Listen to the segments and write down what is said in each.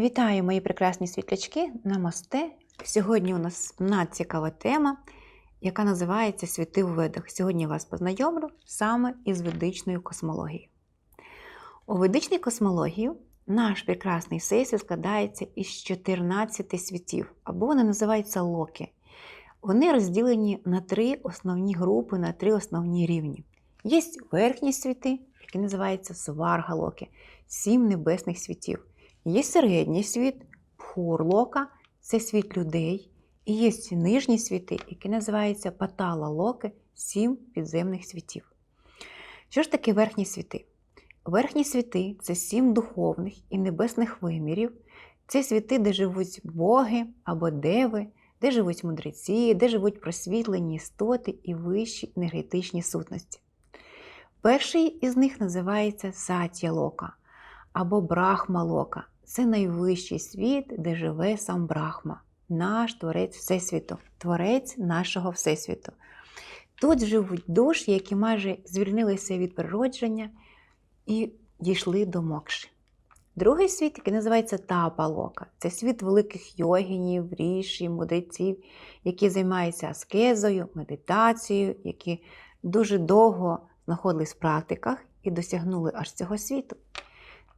Вітаю, мої прекрасні світлячки Намасте. Сьогодні у нас надцікава тема, яка називається Світи у ведах. Сьогодні я вас познайомлю саме із ведичною космологією. У ведичній космології наш прекрасний всесвіт складається із 14 світів, або вони називаються локи. Вони розділені на три основні групи, на три основні рівні. Є верхні світи, які називаються сваргалоки, сім небесних світів. Є середній світ, пхурлока це світ людей. І є нижні світи, які називаються патала-локи, сім підземних світів. Що ж таке верхні світи? Верхні світи це сім духовних і небесних вимірів. Це світи, де живуть боги або деви, де живуть мудреці, де живуть просвітлені істоти і вищі енергетичні сутності. Перший із них називається Сатя-лока або Брахма-лока. Це найвищий світ, де живе сам Брахма, наш творець Всесвіту, творець нашого Всесвіту. Тут живуть душі, які майже звільнилися від природження і дійшли до мокші. Другий світ, який називається Тапалока, це світ великих йогінів, ріші, мудреців, які займаються аскезою, медитацією, які дуже довго знаходились в практиках і досягнули аж цього світу.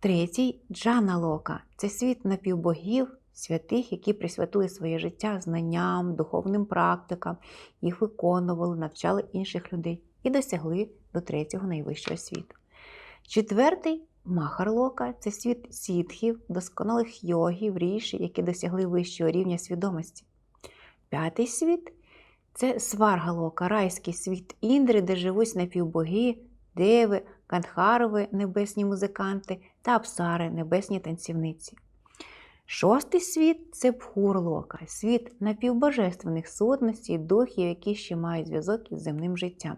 Третій Джана Лока це світ напівбогів, святих, які присвятили своє життя знанням, духовним практикам, їх виконували, навчали інших людей і досягли до третього найвищого світу. Четвертий Махарлока це світ сітхів, досконалих йогів, ріші, які досягли вищого рівня свідомості. П'ятий світ це Сваргалока, райський світ Індри, де живуть напівбоги, деви, кандхарови, небесні музиканти та апсари, небесні танцівниці. Шостий світ це Пхурлока, світ напівбожественних сутностей, духів, які ще мають зв'язок із земним життям.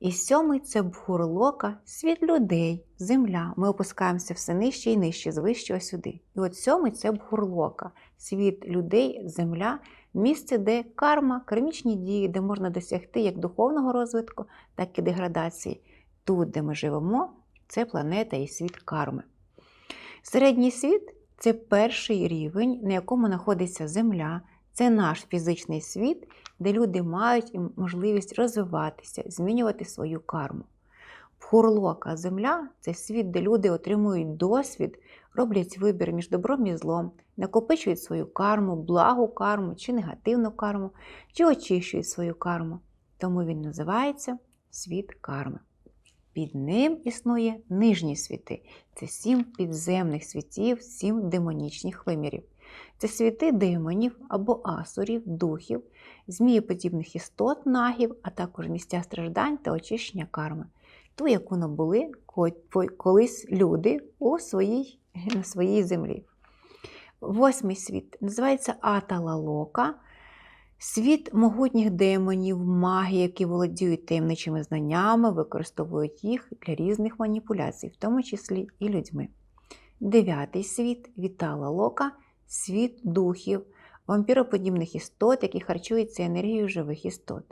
І сьомий це Бхурлока, світ людей, земля. Ми опускаємося все нижче і нижче, з вищого сюди. І от сьомий це Бхурлока, світ людей, земля, місце, де карма, кармічні дії, де можна досягти як духовного розвитку, так і деградації. Тут, де ми живемо, це планета і світ карми. Середній світ це перший рівень, на якому знаходиться Земля, це наш фізичний світ, де люди мають можливість розвиватися, змінювати свою карму. Пхурлока земля це світ, де люди отримують досвід, роблять вибір між добром і злом, накопичують свою карму, благу карму чи негативну карму, чи очищують свою карму. Тому він називається світ карми. Під ним існує нижні світи. Це сім підземних світів, сім демонічних вимірів. Це світи демонів або асурів, духів, змієподібних істот, нагів, а також місця страждань та очищення карми, ту, яку набули колись люди у своїй, на своїй землі. Восьмий світ називається Аталалока. Світ могутніх демонів, магії, які володіють таємничими знаннями, використовують їх для різних маніпуляцій, в тому числі і людьми. Дев'ятий світ Вітала Лока світ духів, вампіроподібних істот, які харчуються енергією живих істот.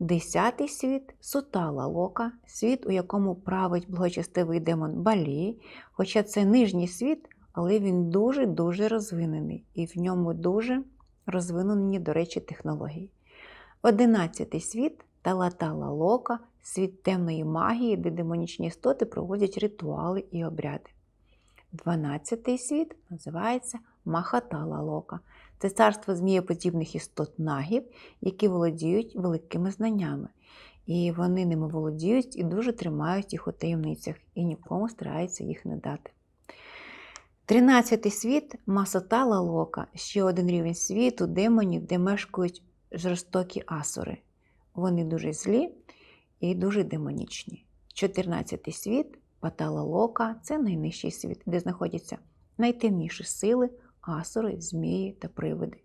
Десятий світ сутала лока, світ, у якому править благочестивий демон Балі, хоча це нижній світ, але він дуже-дуже розвинений і в ньому дуже розвинені, до речі, технології. Одинадцятий світ талатала лока, світ темної магії, де демонічні істоти проводять ритуали і обряди. Дванадцятий світ називається Махатала Лока. Це царство змієподібних істот нагів, які володіють великими знаннями. І вони ними володіють і дуже тримають їх у таємницях, і нікому стараються їх не дати. Тринадцятий світ Масатала Лока, ще один рівень світу, демонів, де мешкають жорстокі асури. Вони дуже злі і дуже демонічні. Чотирнадцятий світ Патала Лока це найнижчий світ, де знаходяться найтемніші сили, асури, змії та привиди.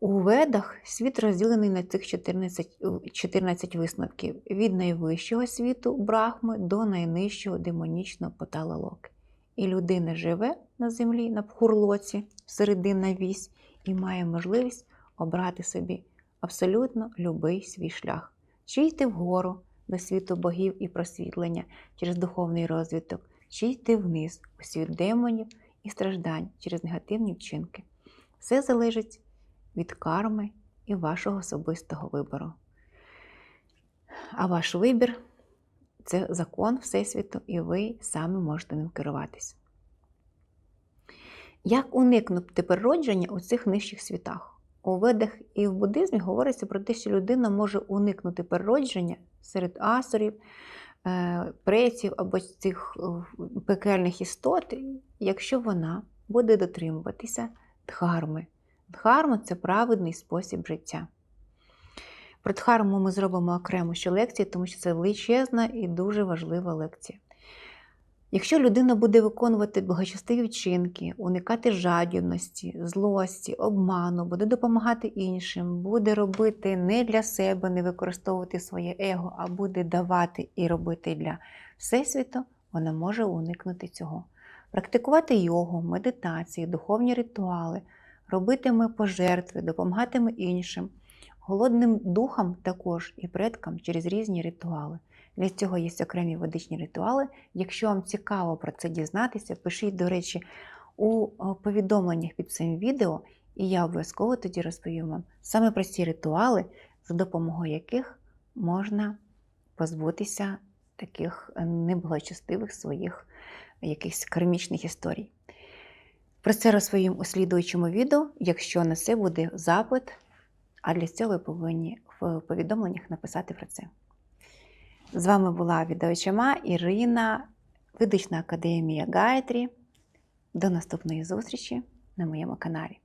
У ведах світ розділений на цих 14 14 висновків від найвищого світу брахми до найнижчого демонічного Патала Локи. І людина живе на землі, на Пхурлоці, серединна вісь, і має можливість обрати собі абсолютно любий свій шлях, чи йти вгору до світу богів і просвітлення через духовний розвиток, чи йти вниз у світ демонів і страждань через негативні вчинки. Все залежить від карми і вашого особистого вибору. А ваш вибір це закон Всесвіту, і ви самі можете ним керуватись. Як уникнути переродження у цих нижчих світах? У ведах і в буддизмі говориться про те, що людина може уникнути переродження серед асурів, е, преців або цих е, пекельних істот, якщо вона буде дотримуватися дхарми. Дхарма це праведний спосіб життя. Про дхарму ми зробимо окремо ще лекції, тому що це величезна і дуже важлива лекція. Якщо людина буде виконувати благочестиві вчинки, уникати жадібності, злості, обману, буде допомагати іншим, буде робити не для себе, не використовувати своє его, а буде давати і робити для Всесвіту, вона може уникнути цього. Практикувати йогу, медитації, духовні ритуали, робитиме пожертви, допомагатиме іншим, голодним духам також і предкам через різні ритуали. Для цього є окремі ведичні ритуали. Якщо вам цікаво про це дізнатися, пишіть, до речі, у повідомленнях під цим відео, і я обов'язково тоді розповім вам саме про ці ритуали, за допомогою яких можна позбутися таких неблагочестивих своїх якихось кармічних історій. Про це розповім у слідуючому відео, якщо на це буде запит, а для цього ви повинні в повідомленнях написати про це. З вами була відеочама Ірина, Видична академія Гайтрі. До наступної зустрічі на моєму каналі.